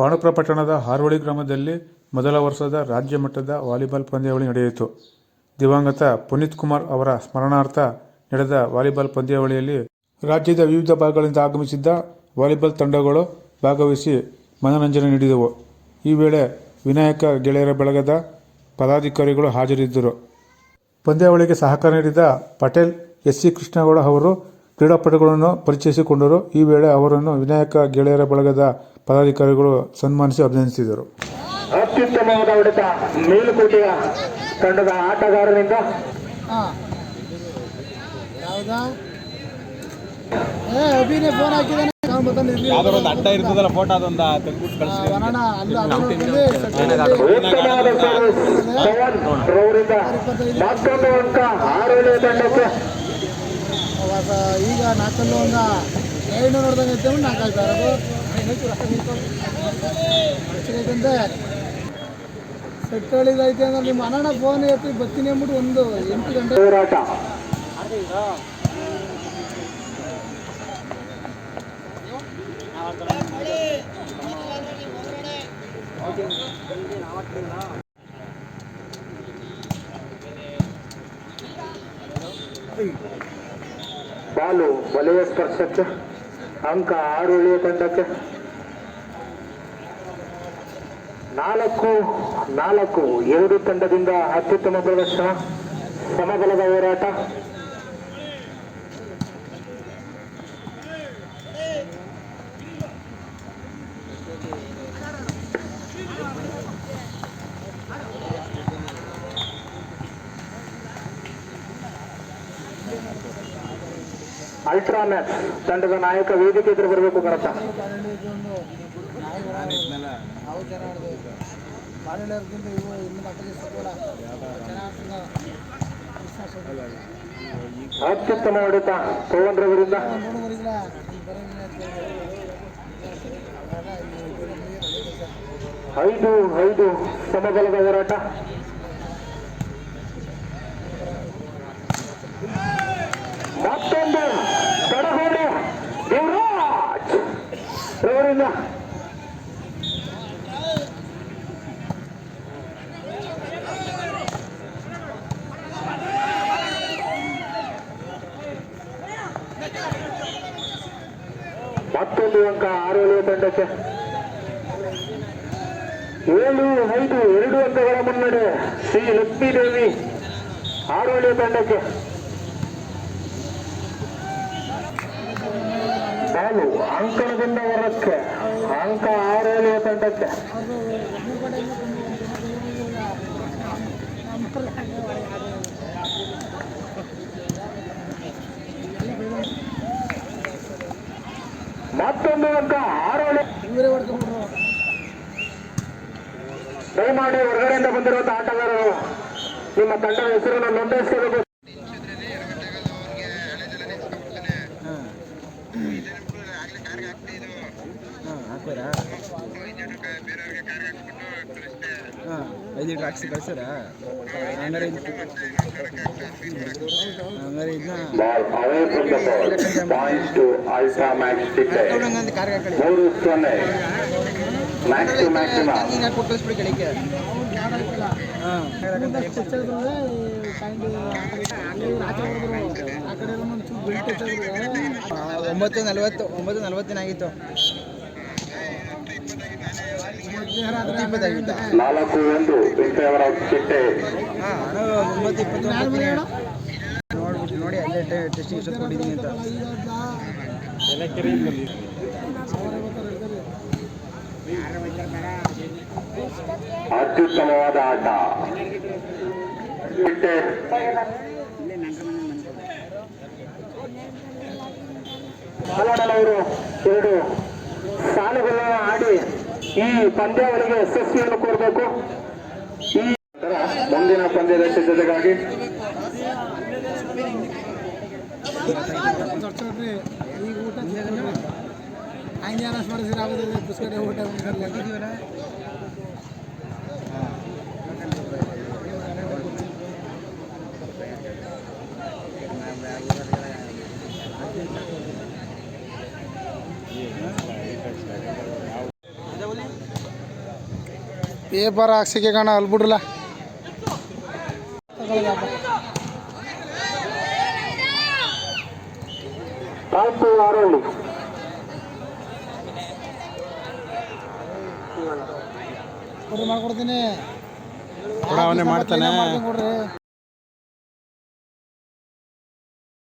ಪಾಂಡುಪುರ ಪಟ್ಟಣದ ಹಾರೋಳಿ ಗ್ರಾಮದಲ್ಲಿ ಮೊದಲ ವರ್ಷದ ರಾಜ್ಯ ಮಟ್ಟದ ವಾಲಿಬಾಲ್ ಪಂದ್ಯಾವಳಿ ನಡೆಯಿತು. ದಿವಂಗತ ಪುನೀತ್ ಕುಮಾರ್ ಅವರ ಸ್ಮರಣಾರ್ಥ ನಡೆದ ವಾಲಿಬಾಲ್ ಪಂದ್ಯಾವಳಿಯಲ್ಲಿ ರಾಜ್ಯದ ವಿವಿಧ ಭಾಗಗಳಿಂದ ಆಗಮಿಸಿದ್ದ ವಾಲಿಬಾಲ್ ತಂಡಗಳು ಭಾಗವಹಿಸಿ ಮನರಂಜನೆ ನೀಡಿದವು. ಈ ವೇಳೆ ವಿನಾಯಕ ಗೆಳೆಯರ ಬಳಗದ ಪದಾಧಿಕಾರಿಗಳು ಹಾಜರಿದ್ದರು. ಪಂದ್ಯಾವಳಿಗೆ ಸಹಕಾರ ನೀಡಿದ ಪಟೇಲ್ ಎಸ್ ಸಿ ಕೃಷ್ಣಗೌಡ ಅವರು ಕ್ರೀಡಾಪಟುಗಳನ್ನು ಪರಿಚಯಿಸಿಕೊಂಡರು. ಈ ವೇಳೆ ಅವರನ್ನು ವಿನಾಯಕ ಗೆಳೆಯರ ಬಳಗದ ಪದಾಧಿಕಾರಿಗಳು ಸನ್ಮಾನಿಸಿ ಅಭಿನಂದಿಸಿದರು. ಅತ್ಯುತ್ತಮವಾದ ಹೊಡೆತ ಮೇಲುಕೋಟೆಯ ತಂಡದ ಆಟಗಾರರಿಂದ. ಅಡ್ಡ ಇರ್ತದಲ್ಲ ಫೋಟೋ ಅದೊಂದ ಈಗ ನಾಲ್ಕಲ್ಲೂ ಒಂದು ಏಳು ನೋಡ್ದಂಗೆ ನಾಲ್ಕು ಅದು ಹೆಚ್ಚಿಗೈತಂತೆ ಸೆಟ್ ಹೇಳಿದೈತೆ ಅಂದ್ರೆ ನಿಮ್ಮ ಅಣ್ಣ ಫೋನ್ ಎತ್ತಿ ಬರ್ತೀನಿ ಅಂದ್ಬಿಟ್ಟು ಒಂದು ಎಂಟು ಗಂಟೆ ಹೋರಾಟ ಬಾಲು ವಲಯ ಸ್ಪರ್ಶಕ್ಕೆ, ಅಂಕ ಆರು ಎಳೆಯ ತಂಡಕ್ಕೆ. ನಾಲ್ಕು ನಾಲ್ಕು, ಎರಡು ತಂಡದಿಂದ ಅತ್ಯುತ್ತಮ ಪ್ರದರ್ಶನ, ಸಮಬಲದ ಹೋರಾಟ. ಅಲ್ಟ್ರಾಮ್ಯಾಕ್ಸ್ ತಂಡದ ನಾಯಕ ವೇದಿಕೆ ಎದುರು ಬರಬೇಕು ಕಣಪ್ಪ ನಾವು ಜನ ಆಡಿದೆ ಬಾಳೆಹೊನ್ನೂರ್ಗಿಂತ ಇವು ಇನ್ನು ಮಕ್ಕಳಿಗೆ ಸಪೋರ್ಟ್ ಚೆನ್ನಾಗಿ ಅತ್ಯುತ್ತಮ ಹೊಡೆತ ಐದು ಐದು ಸಮಬಲದ ಹೋರಾಟ. ಮತ್ತೊಂದು ಅಂಕ ಆರು ತಂಡಕ್ಕೆ. ಏಳು, ಐದು, ಎರಡು ಅಂಕಗಳ ಮುನ್ನಡೆ ಶ್ರೀ ಲಕ್ಷ್ಮೀದೇವಿ ಆರೋಳ್ಯ ತಂಡಕ್ಕೆ. ಬಾಲು ಅಂಕಣದಿಂದ ಹೊರಕ್ಕೆ, ಅಂಕ ಆರೋಳ್ಯ ತಂಡಕ್ಕೆ. ಮತ್ತೊಂದು ಅಂತ ಆರೋಳಿ ದಯಮಾಡಿ ಹೊರಗಡೆಯಿಂದ ಬಂದಿರುವಂತಹ ಆಟಗಾರರು ನಿಮ್ಮ ತಂಡದ ಹೆಸರನ್ನು ನೋಂದಾಯಿಸಬೇಕು ಹಾಂ ಹಾಕ್ಬೋರಾ ಹಾಂ. ಐದು ಲೀಟ್ರ್ ಹಾಕ್ಸಿ ಕಳ್ಸಾರ? ಹಂಗಾರೆ ಹಂಗಾರೆ ಇದನ್ನ ಒಂಬತ್ತು away from the ball to ultra max ಟಿಟ್ಟೆ ತೊಗೊಂಡಂಗಂತ ಕಾರ್ಗೆ ಹಾಕೊಳ್ಳಿ. ಮೂರು ಟು ಮ್ಯಾಕ್ಸಿಮಮ್ ನೀನು ಹಾಕ್ಬಿಟ್ಟು ಕಳಿಸ್ಬಿಡಿ ಕೆಳಗೆ ಹಾಂ. ಹೆಚ್ಚಾದ್ರೆ ಕೈಂಡ್ ಆಚೆ ಹೊಡೆದ್ರು ಆ ಕಡೆ ಎಲ್ಲ ಒಂದು ಚೂರು ಬೆಲ್ಟ್ ಹೆಚ್ಚಾದ್ರು ಒಂಬತ್ತು ನಲ್ವತ್ತು ಒಂಬತ್ತು ನಲ್ವತ್ತೇನಾಗಿತ್ತು ಇಪ್ಪತ್ತಾಗಿತ್ತು ನಾಲ್ಕು ಒಂದು ಪಿಂಟೆಯವರ ಚಿಟ್ಟೆ ನೋಡಿ ಅಂತ ಅತ್ಯುತ್ತಮವಾದ ಆಟ. ಚಿಟ್ಟೆ ಅವರು ಎರಡು ಸಾಲುಗಳನ್ನು ಆಡಿ ಈ ಪಂದ್ಯಾವಳಿಗೆ ಯಶಸ್ವಿಯನ್ನು ಕೋರಬೇಕು ಈ ಮುಂದಿನ ಪಂದ್ಯದ ಸಿದ್ಧತೆಗಾಗಿ. ಈಗ ಊಟ ಐದು ಜನ ಮಾಡಿಸಿದ್ರೆ ಆಗೋದಿಲ್ಲ ಬಿಸ್ಕೆಟ್ ಊಟ ಪೇಪರ್ ಹಾಕ್ಸಿಕೆ ಕಣ ಅಲ್ಲಿ ಬಿಡ್ರಲ್ಲ. ಮಾಡ್ಕೊಡ್ತೀನಿ. ಅವನೇ ಮಾಡ್ತಾನೆ.